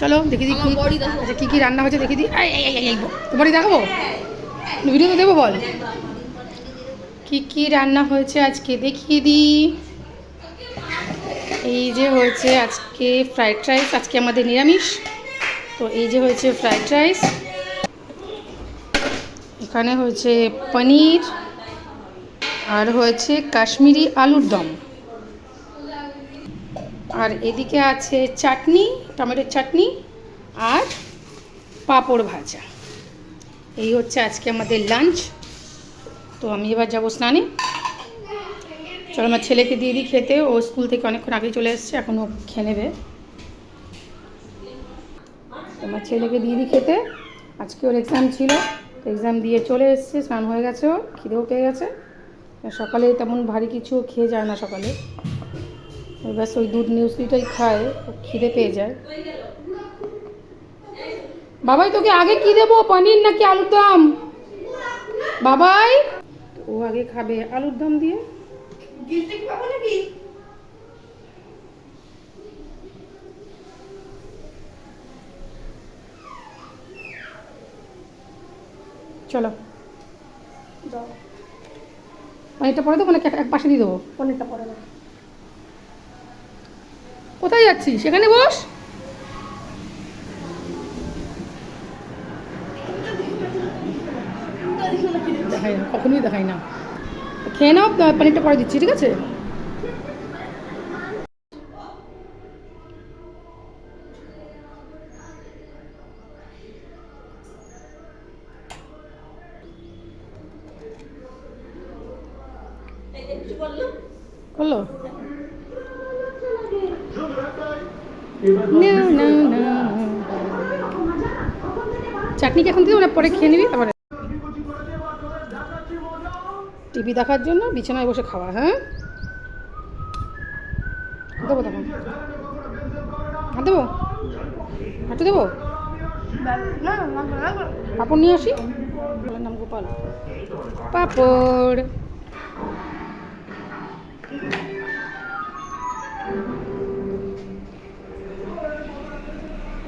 চলো দেখি দিই। আচ্ছা কী কী রান্না হচ্ছে দেখি দিই তোমারই দেখাবো? ভিডিও তো দেবো বল। কি কি রান্না হয়েছে আজকে দেখিয়ে দিই এই যে হয়েছে আজকে ফ্রাইড রাইস আজকে আমাদের নিরামিষ। তো এই যে হয়েছে ফ্রাইড রাইস এখানে হয়েছে পনির আর হয়েছে কাশ্মীরি আলুর দম। আর এদিকে আছে চাটনি, টমেটোর চাটনি আর পাঁপড় ভাজা। এই হচ্ছে আজকে আমাদের লাঞ্চ তো আমি এবার যাব স্নানে। চলো আমার ছেলেকে দিয়ে দিই খেতে। ও স্কুল থেকে অনেকক্ষণ আগেই চলে এসছে, এখন ও খেয়ে নেবে। আমার ছেলেকে দিয়ে দিই খেতে। আজকে ওর এক্সাম ছিল। এক্সাম দিয়ে চলে এসছে, স্নান হয়ে গেছে ও, খিদেও পেয়ে গেছে। সকালে তেমন ভারী কিছু খেয়ে যায় না সকালে। ব্যাস ওই দুধ নিউজলিটাই খায় ও খিদে পেয়ে যায়। বাবাই তোকে আগে কি দেবো পনির নাকি আলুর দম? বাবাই! ও আগে খাবে। আলুর দম দিয়ে? চলো। পনিরটা পরে দেবো নাকি এক- পাশে দিয়ে দেবো? পনিরটা পরে না কোথায় যাচ্ছিস? সেখানে বস। দেখাই না, কখনোই দেখাই না। খেয়ে নাও পনিরটা পরে দিচ্ছি, ঠিক আছে? করল? চাটনি কি এখন দিও না পরে খেয়ে নিবি? তারপরে। টিভি দেখার জন্য বিছানায় বসে খাওয়া হ্যাঁ? দেবো তখন। হাত দেবো? হাঁটু দেবো? পাপড় নিয়ে আসি? নাম গোপাল। পাপড়।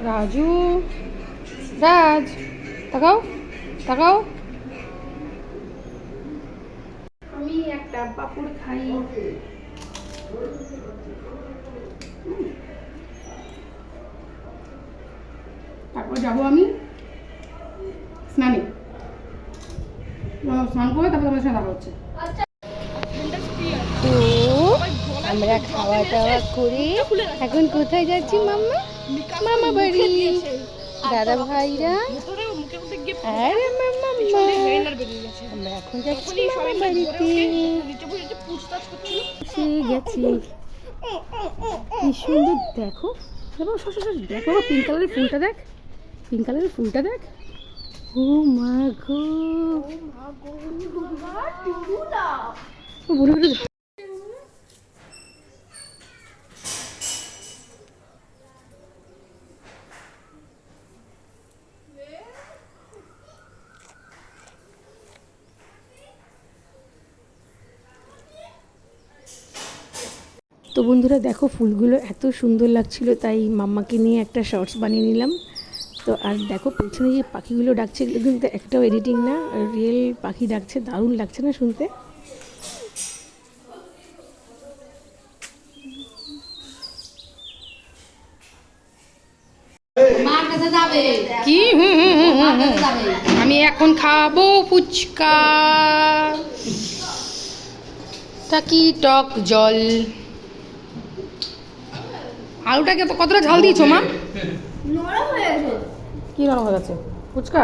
রাজু রাজ তাকাও তাকাও। আমি একটা পাপড় খাই। তারপর যাব আমি স্নানে। স্নান করে তারপর তোমাদের সাথে দেখা হচ্ছে। তো আমরা খাওয়া দাওয়া করে। এখন কোথায় যাচ্ছি মাম্মা? মামা বাড়ি। দাদা ভাইরা। আরে আমরা এখন যাচ্ছি মামা বাড়িতে। গেছি। কি সুন্দর দেখো। দেখো পিঙ্ক কালারের ফুলটা দেখ। পিঙ্ক কালারের ফুলটা দেখ। ও মা গো। ও বলে বলে তো বন্ধুরা দেখো ফুলগুলো এত সুন্দর লাগছিল তাই মাম্মাকে নিয়ে একটা শর্টস বানিয়ে নিলাম। তো আর দেখো পেছনে যে পাখিগুলো ডাকছে এগুলো কিন্তু একটাও এডিটিং না রিয়েল পাখি ডাকছে দারুণ লাগছে না শুনতে? কি? আমি এখন খাব ফুচকা। টাকি টক জল। আলুটাকে তো কতটা ঝাল দিয়েছ মা? নরম হয়ে গেছে। কি নরম হয়ে গেছে? ফুচকা?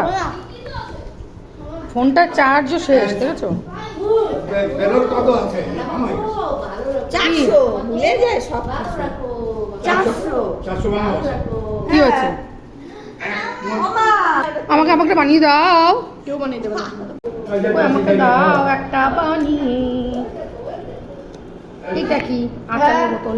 ফোনটা চার্জও শেষ দেখেছ? বেরোর কত আছে? কি? হয়েছে? আমাকে আমাকে বানিয়ে দাও। কেউ বানিয়ে দেবে আমাকে দাও একটা বানিয়ে। এটা কি? আচারের বোতল।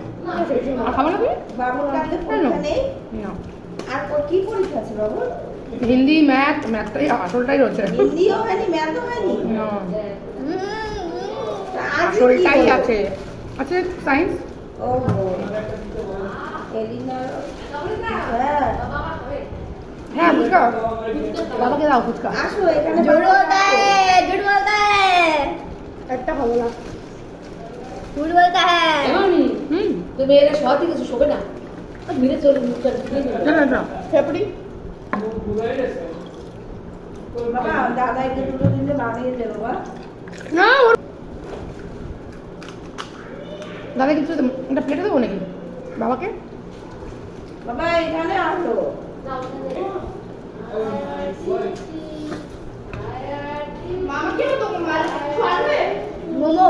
হিন্দি ম্যাথ ম্যাথটাই আসলটাই রয়েছে। আসলটাই আছে। আছে সায়েন্স হ্যাঁ একটা ভালো না জোর বলতা হ্যাঁ হুম তুমি এর সত্যি কিছু শোবে না। মেরে চলে না না না। ফেপড়ি বাবা দাদা একটু দুটো দিনকে বানিয়ে দেবো না দাদা কিছু একটা প্লেটে দেবো নাকি? বাবাকে? বাবা এখানে আসো। মোমো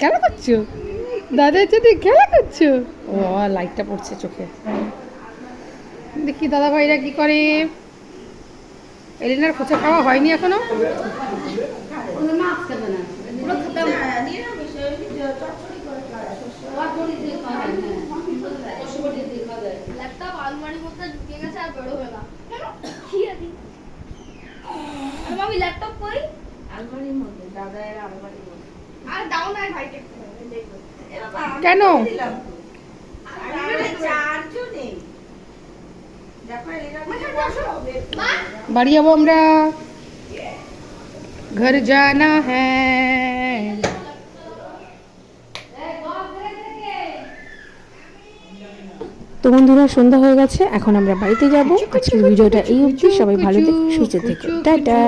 খেলা করছ? দাদার সাথে খেলা করছ? ও লাইটটা পড়ছে চোখে। দেখি দাদা ভাইরা কি করে। এলিনার খোঁচা খাওয়া হয়নি এখনও? এমনি চচ্চড়ি করে। ল্যাপটপ আলমারির মধ্যে কেন ল্যাপটপ কই আলমারির মধ্যে, কেন? বাড়ি যাব আমরা। ঘর জানা হ্যাঁ তো বন্ধুরা সন্ধ্যা হয়ে গেছে। এখন আমরা বাড়িতে যাব। আজকের ভিডিওটা এই অবধি। সবাই ভালো থেকো সুস্থ থেকো। টাটা।